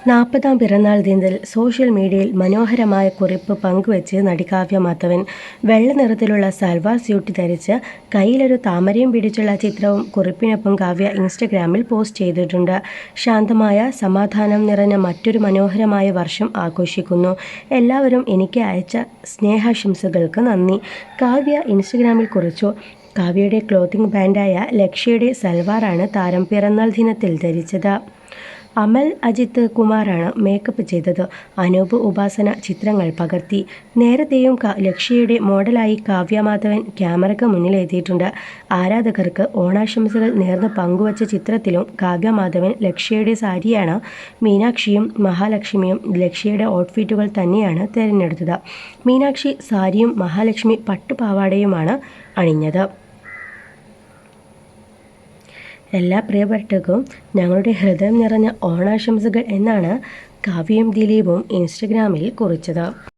നാൽപ്പതാം പിറന്നാൾ ദിനത്തിൽ സോഷ്യൽ മീഡിയയിൽ മനോഹരമായ കുറിപ്പ് പങ്കുവച്ച് നടി കാവ്യ മാധവൻ വെള്ള നിറത്തിലുള്ള സൽവാർ സ്യൂട്ട് ധരിച്ച് കയ്യിലൊരു താമരയും പിടിച്ചുള്ള ചിത്രവും കുറിപ്പിനൊപ്പം കാവ്യ ഇൻസ്റ്റഗ്രാമിൽ പോസ്റ്റ് ചെയ്തിട്ടുണ്ട്. ശാന്തമായ സമാധാനം നിറഞ്ഞ മറ്റൊരു മനോഹരമായ വർഷം ആഘോഷിക്കുന്നു. എല്ലാവരും എനിക്ക് അയച്ച സ്നേഹാശംസകൾക്ക് നന്ദി. കാവ്യ ഇൻസ്റ്റഗ്രാമിൽ കുറിച്ചു കാവ്യയുടെ ക്ലോത്തിംഗ് ബാൻഡായ ലക്ഷ്യയുടെ സൽവാറാണ് താരം പിറന്നാൾ ദിനത്തിൽ ധരിച്ചത്. അമൽ അജിത്ത് കുമാറാണ് മേക്കപ്പ് ചെയ്തത്. അനൂപ് ഉപാസന ചിത്രങ്ങൾ പകർത്തി. നേരത്തെയും ലക്ഷ്യയുടെ മോഡലായി കാവ്യ മാധവൻ ക്യാമറയ്ക്ക് മുന്നിലെത്തിയിട്ടുണ്ട് ആരാധകർക്ക് ഓണാശംസകൾ നേർന്ന് പങ്കുവച്ച ചിത്രത്തിലും കാവ്യ മാധവൻ ലക്ഷ്യയുടെ സാരിയാണ്. മീനാക്ഷിയും മഹാലക്ഷ്മിയും ലക്ഷ്യയുടെ ഔട്ട്ഫിറ്റുകൾ തന്നെയാണ് തിരഞ്ഞെടുത്തത്. മീനാക്ഷി സാരിയും മഹാലക്ഷ്മി പട്ടുപാവാടയുമാണ് അണിഞ്ഞത്. എല്ലാ പ്രിയപ്പെട്ടവർക്കും ഞങ്ങളുടെ ഹൃദയം നിറഞ്ഞ ഓണാശംസകൾ എന്നാണ് കാവ്യയും ദിലീപും ഇൻസ്റ്റഗ്രാമിൽ കുറിച്ചത്.